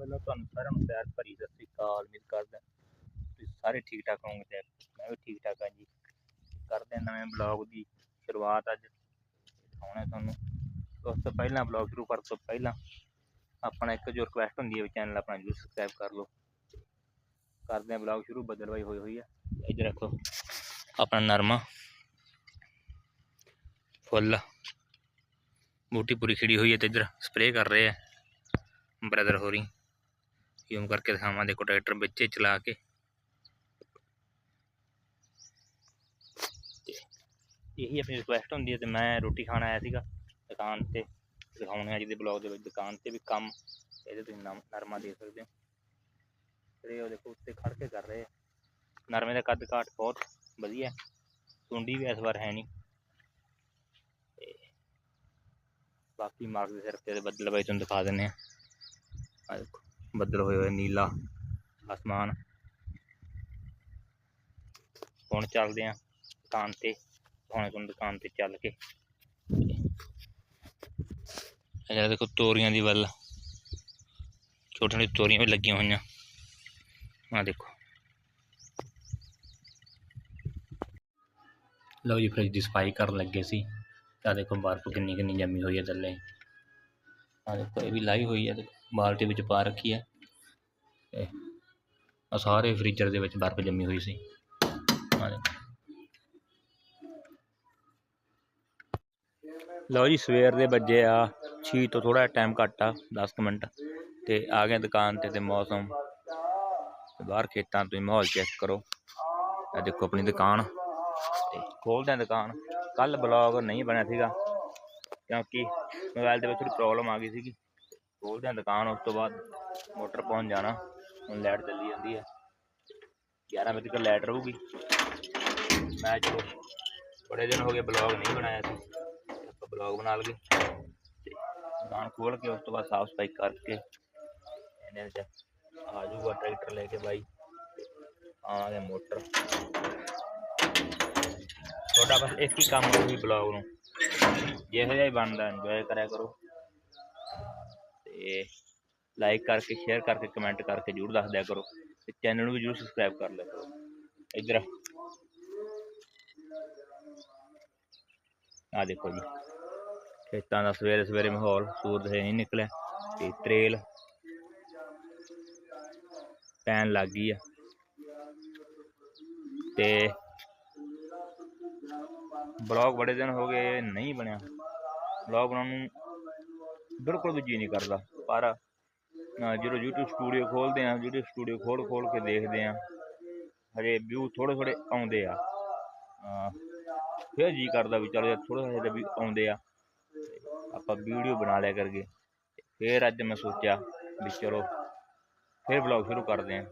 ਵੱਲੋਂ ਤੁਹਾਨੂੰ ਸਾਰਿਆਂ ਨੂੰ ਪਿਆਰ ਭਰੀ ਸਤਿ ਸ੍ਰੀ ਅਕਾਲ, ਉਮੀਦ ਕਰਦਾ ਤੁਸੀਂ ਸਾਰੇ ਠੀਕ ਠਾਕ ਹੋਵੋਗੇ ਤੇ ਮੈਂ ਵੀ ਠੀਕ ਠਾਕ ਹਾਂ ਜੀ। ਕਰਦੇ ਹਾਂ ਨਵੇਂ ਬਲੌਗ ਦੀ ਸ਼ੁਰੂਆਤ ਅੱਜ ਦਿਖਾਉਣਾ ਤੁਹਾਨੂੰ। ਉਸ ਤੋਂ ਪਹਿਲਾਂ ਬਲੌਗ ਸ਼ੁਰੂ ਕਰਨ ਤੋਂ ਪਹਿਲਾਂ ਆਪਣਾ ਇੱਕ ਜੋ ਰਿਕੁਐਸਟ ਹੁੰਦੀ ਹੈ ਵੀ ਚੈਨਲ ਆਪਣਾ ਜਰੂਰ ਸਬਸਕ੍ਰਾਈਬ ਕਰ ਲਓ। ਕਰਦੇ ਹਾਂ ਬਲੌਗ ਸ਼ੁਰੂ ਬਦਲਵਾਈ ਹੋਈ ਹੋਈ ਹੈ ਇੱਧਰ ਰੱਖੋ, ਆਪਣਾ ਨਰਮਾ। ਫੁੱਲ। ਬੂਟੀ ਪੂਰੀ ਖਿੜੀ ਹੋਈ ਹੈ ਤੇ ਇੱਧਰ ਸਪਰੇਅ ਕਰ ਰਹੇ ਆ। ਬ੍ਰਦਰ ਹੋਰੀ। ਯੂਮ ਕਰਕੇ ਦਿਖਾਵਾਂ, ਦੇਖੋ ਟਰੈਕਟਰ ਵਿੱਚੇ ਚਲਾ ਕੇ। ਤੇ ਇਹੀ ਆਪਣੀ ਰਿਕੁਐਸਟ ਹੁੰਦੀ ਹੈ ਤੇ ਮੈਂ ਰੋਟੀ ਖਾਣ ਆਇਆ ਸੀਗਾ ਦੁਕਾਨ ਤੇ। ਦਿਖਾਉਣੇ ਅੱਜ ਦੇ ਬਲੌਗ ਦੇ ਵਿੱਚ, ਦੁਕਾਨ ਤੇ ਵੀ ਕੰਮ, ਇਹਦੇ ਤੁਸੀਂ ਨਰਮਾ ਦੇ ਸਕਦੇ ਹੋ। ਤੇ ਉਹ ਦੇਖੋ ਉੱਤੇ ਖੜ ਕੇ ਕਰ ਰਹੇ ਆ। ਨਰਮੇ ਦਾ ਕੱਦ ਕਾਠ ਬਹੁਤ ਵਧੀਆ ਸੁੰਡੀ ਵੀ ਇਸ ਵਾਰ ਹੈ ਨਹੀਂ। ਤੇ ਬਾਕੀ ਮਾਰਗ ਦੇ ਸਿਰ ਤੇ ਬੱਦਲ ਬਾਈ ਤੁਹਾਨੂੰ ਦਿਖਾ ਦਿੰਨੇ ਆ। ਆ ਦੇਖੋ। ਬੱਦਲ ਹੋਏ ਹੋਏ, ਨੀਲਾ ਆਸਮਾਨ ਹੁਣ ਚੱਲਦੇ ਆ ਦੁਕਾਨ ਤੇ ਹੁਣ ਤੁਹਾਨੂੰ ਦੁਕਾਨ ਤੇ ਚੱਲ ਕੇ। ਇਹ ਦੇਖੋ ਤੋਰੀਆਂ ਦੀ ਵੱਲ, ਛੋਟੀਆਂ ਛੋਟੀਆਂ ਤੋਰੀਆਂ ਵੀ ਲੱਗੀਆਂ ਹੋਈਆਂ। ਆ ਦੇਖੋ। ਲਓ ਜੀ, ਫ੍ਰਿਜ ਦੀ ਸਫ਼ਾਈ ਕਰਨ ਲੱਗੇ ਸੀ। ਤਾਂ ਦੇਖੋ, ਬਰਫ਼ ਕਿੰਨੀ ਕਿੰਨੀ ਜੰਮੀ ਹੋਈ ਹੈ ਥੱਲੇ। ਆ ਦੇਖੋ, ਇਹ ਵੀ ਲਾਈ ਹੋਈ ਹੈ ਦੇਖੋ। ਬਾਲਟੀ ਵਿੱਚ ਪਾ ਰੱਖੀ ਹੈ ਆ ਸਾਰੇ ਫ੍ਰੀਜ਼ਰ ਦੇ ਵਿੱਚ ਬਰਫ਼ ਜੰਮੀ ਹੋਈ ਸੀ। ਲਓ ਜੀ, ਸਵੇਰ ਦੇ ਵੱਜੇ ਆ। 6 ਤੋਂ ਥੋੜਾ ਟਾਈਮ ਘੱਟ ਆ 10 ਕੁ ਮਿੰਟ। ਤੇ ਆ ਗਏ ਦੁਕਾਨ ਤੇ ਤੇ ਮੌਸਮ। ਬਾਹਰ ਖੇਤਾਂ ਤੁਸੀਂ ਮਾਹੌਲ ਚੈੱਕ ਕਰੋ। ਇਹ ਦੇਖੋ ਆਪਣੀ ਦੁਕਾਨ। ਤੇ ਖੋਲਦੇ ਹਾਂ ਦੁਕਾਨ। ਕੱਲ ਬਲੌਗ ਨਹੀਂ ਬਣਿਆ ਸੀਗਾ। ਕਿਉਂਕਿ ਮੋਬਾਈਲ ਦੇ ਵਿੱਚ ਥੋੜੀ ਪ੍ਰੋਬਲਮ ਆ ਗਈ ਸੀਗੀ। ਖੋਲਦੇ ਹਾਂ ਦੁਕਾਨ, ਉਸ ਤੋਂ ਬਾਅਦ ਮੋਟਰ ਪਹੁੰਚ ਜਾਣਾ। ਹੁਣ ਲਾਈਟ ਚੱਲੀ ਜਾਂਦੀ ਹੈ। 11 ਵਜੇ ਤੱਕ ਲਾਈਟ ਰਹੂਗੀ। ਮੈਂ ਚਲੋ ਬੜੇ ਦਿਨ ਹੋ ਗਏ ਬਲੌਗ ਨਹੀਂ ਬਣਾਇਆ ਸੀ। ਆਪਾਂ ਬਲੌਗ ਬਣਾ ਲਗੇ ਤੇ ਦੁਕਾਨ ਖੋਲ ਕੇ ਉਸ ਤੋਂ ਬਾਅਦ ਸਾਫ਼ ਸਫ਼ਾਈ ਕਰਕੇ ਇਹਨੇ ਵਿੱਚ ਆ ਜਾਊਗਾ ਟਰੈਕਟਰ ਲੈ ਕੇ ਬਾਈ। ਆਵਾਂਗੇ ਮੋਟਰ। ਤੁਹਾਡਾ ਬਸ ਇੱਕ ਹੀ ਕੰਮ ਹੋਊਗੀ ਵੀ ਬਲੌਗ ਨੂੰ। ਜਿਹੋ ਜਿਹਾ ਹੀ ਬਣਦਾ ਇੰਜੋਏ ਕਰਿਆ ਕਰੋ। ਤੇ ਲਾਈਕ ਕਰਕੇ ਸ਼ੇਅਰ ਕਰਕੇ ਕਮੈਂਟ ਕਰਕੇ ਜਰੂਰ ਦੱਸ ਦਿਆ ਕਰੋ ਤੇ ਚੈਨਲ ਨੂੰ ਵੀ ਜਰੂਰ ਸਬਸਕ੍ਰਾਈਬ ਕਰ ਲਿਆ ਕਰੋ। ਇੱਧਰ ਆ। ਦੇਖੋ ਜੀ। ਖੇਤਾਂ ਦਾ ਸਵੇਰੇ ਸਵੇਰੇ ਮਾਹੌਲ, ਸੂਰਜ ਹਜੇ ਨਹੀਂ ਨਿਕਲਿਆ ਤੇ ਤਰੇਲ ਪੈਣ ਲੱਗ ਗਈ ਆ। ਤੇ ਬਲੌਗ ਬੜੇ ਦਿਨ ਹੋ ਗਏ ਨਹੀਂ ਬਣਿਆ। ਬਲੌਗ ਬਣਾਉਣ ਨੂੰ ਬਿਲਕੁਲ ਵੀ ਜੀ ਨਹੀਂ ਕਰਦਾ। ਪਰ ਜਦੋਂ YouTube ਸਟੂਡੀਓ ਖੋਲਦੇ ਆ YouTube ਸਟੂਡੀਓ ਖੋਲ ਖੋਲ ਕੇ ਦੇਖਦੇ ਆ ਹਜੇ ਵਿਊ ਥੋੜੇ ਥੋੜੇ ਆਉਂਦੇ ਆ। ਫਿਰ ਜੀ ਕਰਦਾ ਵੀ ਚਲੋ ਯਾਰ ਥੋੜੇ ਜਿਹੇ ਵੀ ਆਉਂਦੇ ਆ। ਆਪਾਂ ਵੀਡੀਓ ਬਣਾ ਲਿਆ ਕਰਗੇ ਫਿਰ ਅੱਜ ਮੈਂ ਸੋਚਿਆ ਵੀ ਚਲੋ, ਫਿਰ ਬਲੌਗ ਸ਼ੁਰੂ ਕਰਦੇ ਆ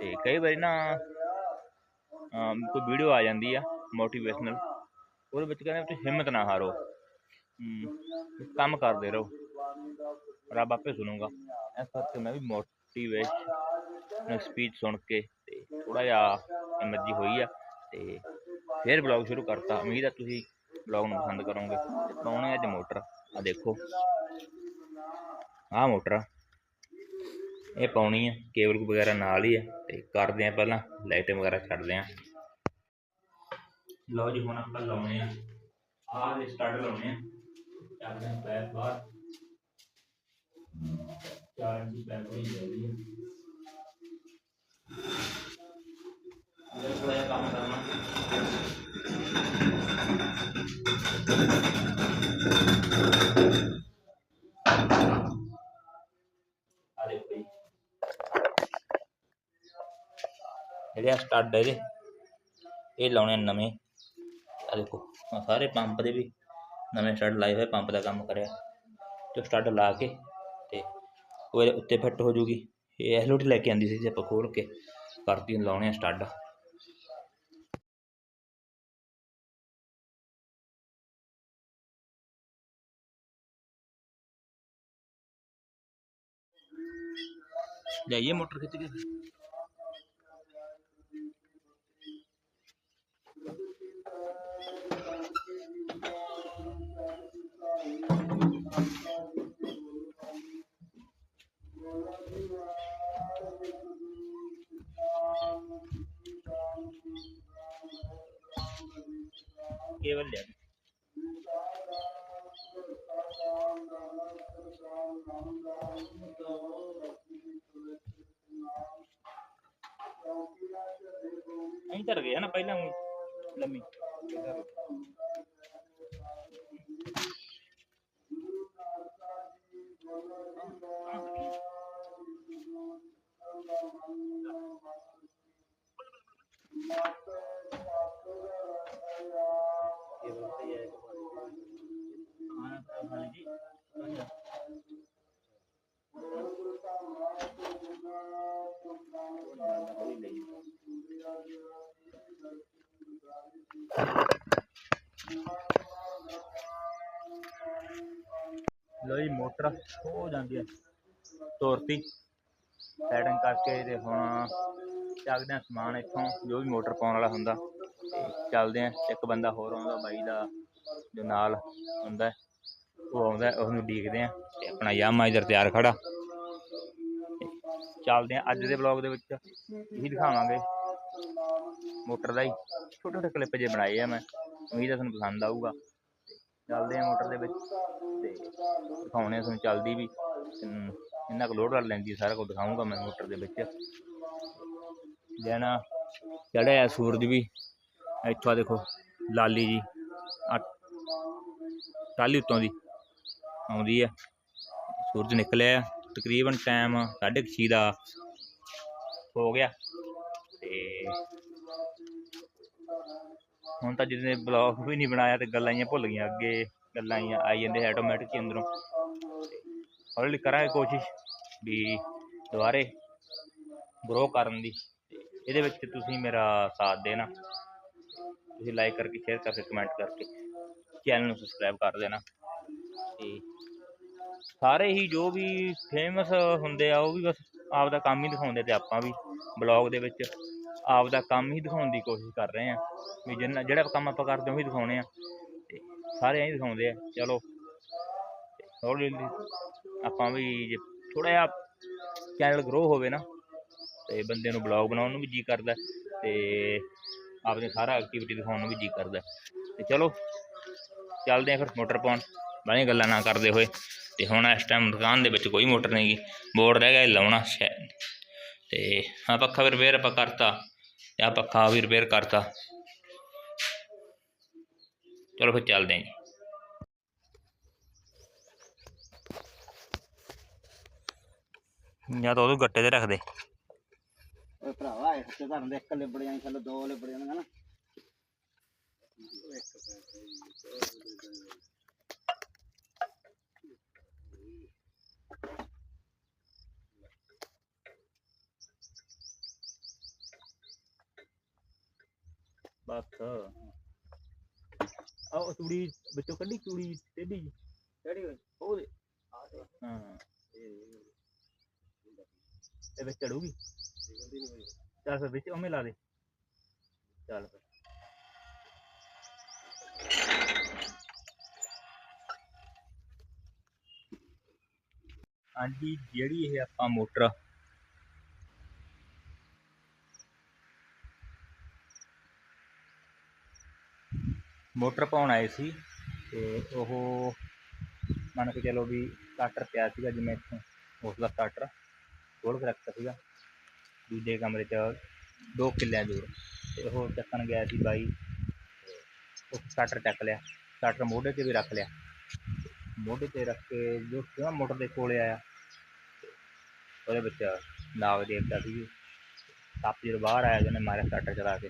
ਤੇ ਕਈ ਵਾਰੀ ਨਾ ਕੋਈ ਵੀਡੀਓ ਆ ਜਾਂਦੀ ਆ ਮੋਟੀਵੇਸ਼ਨਲ ਉਹਦੇ ਵਿੱਚ ਕਹਿੰਦੇ ਤੁਸੀਂ ਹਿੰਮਤ ਨਾ ਹਾਰੋ। ਕੰਮ ਕਰਦੇ ਰਹੋ। ਰੱਬ ਆਪੇ ਸੁਣੂਗਾ। ਇਸ ਕਰਕੇ ਮੈਂ ਵੀ ਮੋਟੀਵੇਸ਼ਨ ਸਪੀਚ ਸੁਣ ਕੇ ਤੇ ਥੋੜਾ ਜਿਹਾ ਹਿੰਮਤ ਹੋਈ ਆ ਤੇ ਫਿਰ ਬਲੌਗ ਸ਼ੁਰੂ ਕਰਤਾ। ਉਮੀਦ ਹੈ ਤੁਸੀਂ ਬਲੌਗ ਨੂੰ ਪਸੰਦ ਕਰੋਗੇ। ਪਾਉਣੇ ਅੱਜ ਮੋਟਰ ਆ। ਦੇਖੋ। ਆਹ ਮੋਟਰ ਆ। ਇਹ ਪਾਉਣੀ ਆ। ਕੇਬਲ ਵਗੈਰਾ ਨਾਲ ਹੀ ਆ। ਤੇ ਕਰਦੇ ਆ ਪਹਿਲਾਂ ਲਾਈਟਿੰਗ ਵਗੈਰਾ ਛੱਡਦੇ ਆ। ਲਓ ਜੀ, ਹੁਣ ਆਪਾਂ ਲਾਉਣੇ ਆ। ਆਹ ਦੇ ਸਟਾਰਟ ਲਾਉਣੇ ਆ। ਚੱਲਦੇ ਆ ਬਾਹਰ। ਚਾਰ ਇੰਚੀ ਪੈਪ ਹੋਈ ਜਾਂਦੀ ਹੈ। ਇਹ ਥੋੜਾ ਜਿਹਾ ਕੰਮ ਕਰਨਾ। ਸਟੱਡ ਇਹਦੇ ਇਹ ਲਾਉਣੇ ਨਵੇਂ। ਆ ਦੇਖੋ ਸਾਰੇ ਪੰਪ ਦੇ ਵੀ ਨਵੇਂ ਸਟੱਡ ਲਾਏ ਹੋਏ ਪੰਪ ਦਾ ਕੰਮ ਕਰਿਆ। ਤੇ ਸਟੱਡ ਲਾ ਕੇ ਉਹ ਇਹਦੇ ਉੱਤੇ ਫਿੱਟ ਹੋ ਜੂਗੀ ਇਹ ਐਸਲੋਟੀ ਲੈ ਕੇ ਆਂਦੀ ਸੀ ਜੇ ਆਪਾਂ ਖੋਲ ਕੇ। ਕਰਤੀ ਲਾਉਣੇ ਆ ਸਟੱਡ। ਜਾਈਏ ਮੋਟਰ ਖਿੱਚ ਕੇ। ਅਹੀਂ ਤਰ ਗਿਆ ਨਾ ਪਹਿਲਾਂ ਊਂ ਲੰਮੀ ਹਾਂ ਹੋ ਜਾਂਦੀ ਹੈ। ਤੋਰਤੀ ਸੈਟਿੰਗ ਕਰਕੇ ਤੇ ਹੁਣ ਚੱਕਦੇ ਆ ਸਮਾਨ ਇੱਥੋਂ ਜੋ ਵੀ ਮੋਟਰ ਪਾਉਣ ਵਾਲਾ ਹੁੰਦਾ। ਚੱਲਦੇ ਆ ਇੱਕ ਬੰਦਾ ਹੋਰ ਆਉਂਦਾ ਬਾਈ ਦਾ ਜੋ ਨਾਲ ਹੁੰਦਾ ਉਹ ਆਉਂਦਾ ਹੈ, ਉਹਨੂੰ ਉਡੀਕਦੇ ਆ ਤੇ ਆਪਣਾ ਯਾਮਾ ਇਧਰ ਤਿਆਰ ਖੜਾ। ਚੱਲਦੇ ਆ ਅੱਜ ਦੇ ਵਲੌਗ ਦੇ ਵਿੱਚ ਇਹੀ ਦਿਖਾਵਾਂਗੇ। ਮੋਟਰ ਦਾ ਹੀ ਛੋਟੇ ਛੋਟੇ ਕਲਿੱਪ ਜੇ ਬਣਾਏ ਆ ਮੈਂ ਉਮੀਦ ਹੈ ਤੁਹਾਨੂੰ ਪਸੰਦ ਆਊਗਾ। ਚੱਲਦੇ ਆ ਮੋਟਰ ਦੇ ਵਿੱਚ ਤੇ ਦਿਖਾਉਣੇ ਆ ਤੁਹਾਨੂੰ ਚੱਲਦੀ ਵੀ ਇੰਨਾ ਕੁ ਲੋਡ ਕਰ ਲੈਂਦੀ ਸਾਰਾ ਕੁਝ ਦਿਖਾਊਂਗਾ ਮੈਂ ਮੋਟਰ ਦੇ ਵਿੱਚ। ਦਿਨ ਚੜਿਆ ਸੂਰਜ ਵੀ, ਇੱਥੋਂ ਦੇਖੋ, ਲਾਲੀ ਜੀ ਆ ਟਾਲੀ ਉੱਤੋਂ ਦੀ ਆਉਂਦੀ ਹੈ ਸੂਰਜ ਨਿਕਲਿਆ, ਤਕਰੀਬਨ ਟਾਈਮ 6:30 ਦਾ ਹੋ ਗਿਆ ਤੇ ਹੁਣ ਤਾਂ ਜਿਹਨੇ ਬਲੌਗ ਵੀ ਨਹੀਂ ਬਣਾਇਆ ਤੇ ਗੱਲਾਂ ਹੀ ਭੁੱਲ ਗਈਆਂ, ਅੱਗੇ ਗੱਲਾਂ ਹੀ ਆਈ ਜਾਂਦੇ ਆਟੋਮੈਟਿਕ ਹੀ ਅੰਦਰੋਂ। ਤੇ ਹੌਲੀ ਕਰਾਂਗੇ ਕੋਸ਼ਿਸ਼ ਵੀ ਦੁਬਾਰੇ ਗਰੋ ਕਰਨ ਦੀ। ਇਹਦੇ ਵਿੱਚ ਤੁਸੀਂ ਮੇਰਾ ਸਾਥ ਦੇਣਾ। ਤੁਸੀਂ ਲਾਈਕ ਕਰਕੇ ਸ਼ੇਅਰ ਕਰਕੇ ਕਮੈਂਟ ਕਰਕੇ ਚੈਨਲ ਨੂੰ ਸਬਸਕ੍ਰਾਈਬ ਕਰ ਦੇਣਾ। ਤੇ ਸਾਰੇ ਹੀ ਜੋ ਵੀ ਫੇਮਸ ਹੁੰਦੇ ਆ, ਉਹ ਵੀ ਬਸ ਆਪਦਾ ਕੰਮ ਹੀ ਦਿਖਾਉਂਦੇ ਤੇ ਆਪਾਂ ਵੀ ਬਲੌਗ ਦੇ ਵਿੱਚ। ਆਪਦਾ ਕੰਮ ਹੀ ਦਿਖਾਉਣ ਦੀ ਕੋਸ਼ਿਸ਼ ਕਰ ਰਹੇ ਆ ਵੀ ਜਿੰਨਾ, ਜਿਹੜਾ ਕੰਮ ਆਪਾਂ ਕਰਦੇ ਉਹੀ ਦਿਖਾਉਣੇ ਆ ਤੇ ਸਾਰੇ ਐਂ ਦਿਖਾਉਂਦੇ ਆ, ਚਲੋ। ਹੌਲੀ ਹੌਲੀ ਆਪਾਂ ਵੀ ਜੇ ਥੋੜਾ ਜਿਹਾ ਚੈਨਲ ਗਰੋ ਹੋਵੇ ਨਾ, ਤੇ ਬੰਦੇ ਨੂੰ ਬਲੌਗ ਬਣਾਉਣ ਨੂੰ ਵੀ ਜੀ ਕਰਦਾ, ਤੇ ਆਪਣੀ ਸਾਰਾ ਐਕਟੀਵਿਟੀ ਦਿਖਾਉਣ ਨੂੰ ਵੀ ਜੀ ਕਰਦਾ। ਤੇ ਚਲੋ, ਚੱਲਦੇ ਆ ਫਿਰ ਮੋਟਰ ਪਾਉਣ। ਬਾਹਲੀਆਂ ਗੱਲਾਂ ਨਾ ਕਰਦੇ ਹੋਏ। ਤੇ ਹੁਣ ਇਸ ਟਾਈਮ ਦੁਕਾਨ ਦੇ ਵਿੱਚ ਕੋਈ ਮੋਟਰ ਨਹੀਂ ਗਈ ਬੋਰਡ ਰਹਿ ਗਿਆ ਲਾਉਣਾ, ਸ਼ਾਇਦ। ਤੇ ਹਾਂ, ਪੱਖਾ ਫਿਰ ਰਿਪੇਅਰ ਆਪਾਂ ਕਰਤਾ। ਆ ਪੱਖਾ ਵੀ ਰਿਪੇਅਰ ਕਰਤਾ। ਚਲੋ ਫਿਰ ਚੱਲਦੇ ਹਾਂ ਜੀ। ਜਾਂ ਤਾਂ ਉਹਨੂੰ ਗੱਟੇ ਤੇ ਰੱਖ ਦੇ ਓਏ ਭਰਾਵਾ, ਇੱਕ ਤੇ ਧਰਨ ਦੇ ਇੱਕ ਲਿਬੜ ਜਾਣੀ, ਥੱਲੇ ਦੋ ਲਿਬੜ ਜਾਣਗੇ ਨਾ। ਬਸ। ਆਹ ਤੂੜੀ ਵਿੱਚੋਂ ਕੱਢੀ ਤੂੜੀ ਟੇਢੀ ਜਿਹੀ। ਕਿਹੜੀ ਹੋਈ। ਉਹ ਆ ਤੇ ਹਾਂ। ਇਹ ਇਹ ਵਿੱਚ ਚੜੂਗੀ। ਨਿਕਲਦੀ ਨਹੀਂ ਹੋਈ ਚੱਲ ਫਿਰ ਵਿੱਚ ਉਵੇਂ ਲਾ ਦੇ। ਚੱਲ ਫਿਰ। ਹਾਂਜੀ ਜਿਹੜੀ ਇਹ ਆਪਾਂ ਮੋਟਰ ਮੋਟਰ ਪਾਉਣ ਆਏ ਸੀ ਤੇ ਉਹ ਮੰਨ ਕੇ ਚਲੋ ਵੀ ਸਟਾਰਟਰ ਪਿਆ ਸੀਗਾ ਜਿਵੇਂ ਇੱਥੋਂ, ਉਸ ਦਾ ਸਟਾਰਟਰ ਖੋਲ੍ਹ ਕੇ ਰੱਖਿਆ ਸੀਗਾ। ਦੂਜੇ ਕਮਰੇ 'ਚ ਦੋ ਕਿੱਲਿਆਂ ਦੂਰ ਤੇ ਉਹ ਚੱਕਣ ਗਿਆ ਸੀ ਬਾਈ, ਤੇ ਉਹ ਸਟਾਰਟਰ ਚੱਕ ਲਿਆ। ਸਟਾਰਟਰ ਮੋਢੇ 'ਤੇ ਵੀ ਰੱਖ ਲਿਆ। ਮੋਢੇ 'ਤੇ ਰੱਖ ਕੇ ਜੋ ਕਿਉਂ ਮੋਟਰ ਦੇ ਕੋਲੇ ਆਇਆ। ਤੇ ਉਹਦੇ ਵਿੱਚ ਨਾਗ ਦੇਵਤਾ ਸੀ। ਸੱਪ ਜਦੋਂ ਬਾਹਰ ਆਇਆ ਉਹਨੇ ਮਾਰਿਆ ਸਟਾਰਟਰ ਚਲਾ ਕੇ।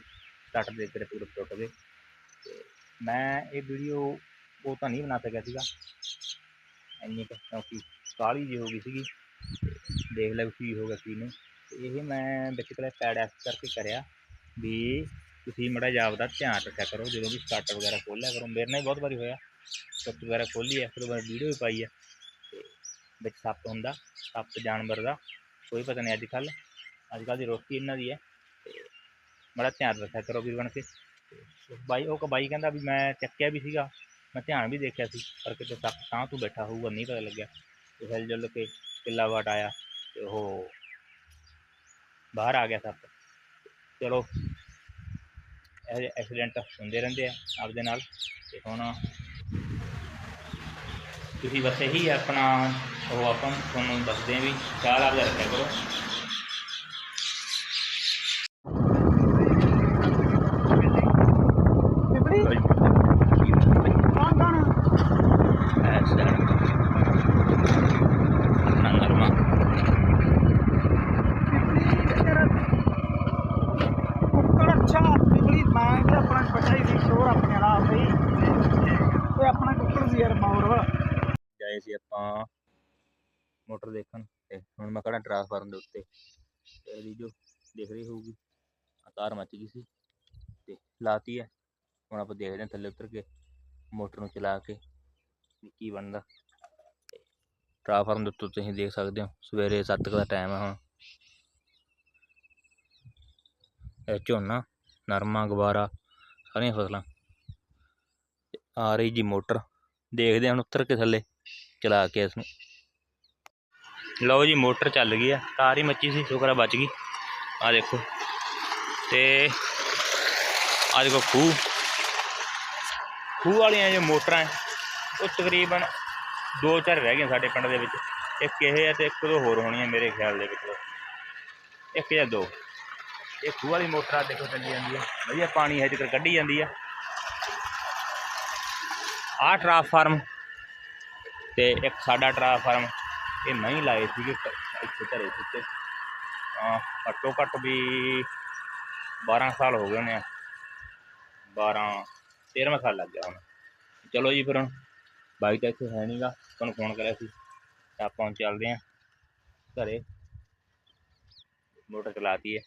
ਸਟਾਰਟਰ ਦੇ ਤੇਰੇ ਪੂਰੇ ਟੁੱਟ ਗਏ। ਤੇ ਮੈਂ ਇਹ ਵੀਡੀਓ ਉਹ ਤਾਂ ਨਹੀਂ ਬਣਾ ਸਕਿਆ ਸੀਗਾ। ਇੰਨੀ ਕੁ ਕਿਉਂਕਿ ਕਾਹਲੀ ਜਿਹੀ ਹੋ ਗਈ ਸੀਗੀ। ਦੇਖ ਲੈ ਕੀ ਹੋ ਗਿਆ, ਕੀ ਨਹੀਂ। ਤੇ ਇਹ ਮੈਂ ਵਿੱਚ ਪੈਡ ਐਸ ਕਰਕੇ ਕਰਿਆ ਵੀ ਤੁਸੀਂ ਮੜਾ ਜਾਬ ਦਾ ਧਿਆਨ ਰੱਖਿਆ ਕਰੋ। ਜਦੋਂ ਵੀ ਸਟਾਰਟਰ ਵਗੈਰਾ ਖੋਲ੍ਹਿਆ ਕਰੋ। ਮੇਰੇ ਨਾਲ ਵੀ ਬਹੁਤ ਵਾਰੀ ਹੋਇਆ। ਸਟਾਰਟਰ ਵਗੈਰਾ ਖੋਲ੍ਹੀ ਹੈ, ਫਿਰ ਮੈਂ ਵੀਡੀਓ ਵੀ ਪਾਈ ਹੈ। ਤੇ ਵਿੱਚ ਸੱਪ ਹੁੰਦਾ, ਸੱਪ ਜਾਨਵਰ ਦਾ। ਕੋਈ ਪਤਾ ਨਹੀਂ ਅੱਜ ਕੱਲ੍ਹ ਅੱਜ ਕੱਲ੍ਹ ਦੀ ਰੋਟੀ ਇਹਨਾਂ ਦੀ ਹੈ। ਤੇ ਬੜਾ ਧਿਆਨ ਰੱਖਿਆ ਕਰੋ ਵੀਰ ਬਣ ਕੇ। ਬਾਈ, ਉਹ ਕਬਾਈ ਕਹਿੰਦਾ ਵੀ ਮੈਂ ਚੱਕਿਆ ਵੀ ਸੀਗਾ, ਮੈਂ ਧਿਆਨ ਵੀ ਦੇਖਿਆ ਸੀ, ਪਰ ਕਿਤੇ ਸੱਪ ਤਾਂ ਤੂੰ ਬੈਠਾ ਹੋਊਗਾ, ਨਹੀਂ ਪਤਾ ਲੱਗਿਆ। ਤੇ ਹਿਲ ਜੁਲ ਕੇ ਕਿੱਲਾ ਵਾਟ ਆਇਆ ਤੇ ਉਹ ਬਾਹਰ ਆ ਗਿਆ ਸੱਪ। ਚਲੋ, ਇਹ ਐਕਸੀਡੈਂਟ ਹੁੰਦੇ ਰਹਿੰਦੇ ਆ ਆਪਦੇ ਨਾਲ। ਤੇ ਹੁਣ ਤੁਸੀਂ ਬਸ ਇਹੀ ਆਪਣਾ ਉਹ ਆਪਾਂ ਤੁਹਾਨੂੰ ਦੱਸਦੇ ਆ ਵੀ ਖਿਆਲ ਆਪਦਾ ਰੱਖਿਆ ਕਰੋ ਪਿਪੜੀ ਕੌਣ ਕੌਣ ਐਸਾ ਨਾ ਨਰਮਾ ਤੇਰਾ ਕੁੱਕੜ ਅੱਛਾ ਪਿਪੜੀ ਮੈਂ ਵੀ ਆਪਣਾ ਬੱਚਾ ਹੀ ਸੀ ਸ਼ੋਰ ਆਪਣੇ ਵਾਲਾ ਬਈ ਓਏ ਆਪਣਾ ਕੁੱਕੜ ਸੀ ਯਾਰ ਮੌਰ ਹਾਂ। ਮੋਟਰ ਦੇਖਣ ਤੇ ਹੁਣ ਮੈਂ ਖੜਾ ਟਰਾਂਸਫਾਰਮ ਦੇ ਉੱਤੇ ਤੇ ਇਹਦੀ ਜੋ ਦਿਖ ਰਹੀ ਹੋਊਗੀ। ਤਾਰ ਮੱਚ ਗਈ ਸੀ ਤੇ ਲਾਤੀ ਹੈ। ਹੁਣ ਆਪਾਂ ਦੇਖਦੇ ਹਾਂ ਥੱਲੇ ਉਤਰ ਕੇ ਮੋਟਰ ਨੂੰ ਚਲਾ ਕੇ ਵੀ ਕੀ ਬਣਦਾ। ਟਰਾਂਸਫਾਰਮ ਦੇ ਉੱਤੇ ਤੁਸੀਂ ਦੇਖ ਸਕਦੇ ਹੋ, ਸਵੇਰੇ 7 ਦਾ ਟਾਈਮ ਹੈ ਹੁਣ। ਇਹ ਝੋਨਾ, ਨਰਮਾ ਗਵਾਰਾ ਸਾਰੀਆਂ ਫਸਲਾਂ। ਆ ਰਹੀ ਜੀ ਮੋਟਰ। ਦੇਖਦੇ ਹਾਂ ਹੁਣ ਉਤਰ ਕੇ ਥੱਲੇ। ਚਲਾ ਕੇ ਇਸ ਨੂੰ। ਲਓ ਜੀ, ਮੋਟਰ ਚੱਲ ਗਈ ਆ। ਤਾਰ ਹੀ ਮੱਚੀ ਸੀ, ਸ਼ੁਕਰ ਆ, ਬਚ ਗਈ। ਆ ਦੇਖੋ। ਤੇ ਆ ਦੇਖੋ ਖੂਹ। ਖੂਹ ਵਾਲੀਆਂ ਜੋ ਮੋਟਰਾਂ ਉਹ ਤਕਰੀਬਨ ਦੋ ਚਾਰ ਰਹਿ ਗਈਆਂ ਸਾਡੇ ਪਿੰਡ ਦੇ ਵਿੱਚ। ਇੱਕ ਇਹ ਹੈ ਤੇ ਇੱਕ ਦੋ ਹੋਰ ਹੋਣੀਆਂ ਮੇਰੇ ਖਿਆਲ ਦੇ ਵਿੱਚ। ਇੱਕ ਜਾਂ ਦੋ। ਇਹ ਖੂਹ ਵਾਲੀ ਮੋਟਰ ਦੇਖੋ ਚੱਲੀ ਜਾਂਦੀ ਹੈ ਵਧੀਆ ਪਾਣੀ ਹੈ ਜਿਕਰ ਕੱਢੀ ਜਾਂਦੀ ਆ। ਆਹ ਟਰਾਂਸਫਾਰਮ ਤੇ ਇੱਕ ਸਾਡਾ ਟਰਾਂਸਫਾਰਮ ਇਹ ਨਹੀਂ ਲਾਏ ਸੀਗੇ ਇੱਥੇ ਘਰੇ ਸੁੱਤੇ। ਘੱਟੋ ਘੱਟ ਵੀ 12 ਸਾਲ ਹੋ ਗਏ ਹੋਣੇ ਆ। 12 13ਵਾਂ ਸਾਲ ਲੱਗ ਗਿਆ ਹੁਣ। ਚਲੋ ਜੀ ਫਿਰ ਹੁਣ ਬਾਈਕ ਤਾਂ ਇੱਥੇ ਹੈ ਨਹੀਂਗਾ ਤੁਹਾਨੂੰ ਫੋਨ ਕਰਿਆ ਸੀ। ਆਪਾਂ ਹੁਣ ਚੱਲਦੇ ਹਾਂ ਘਰੇ। ਮੋਟਰ ਚਲਾਤੀ ਹੈ।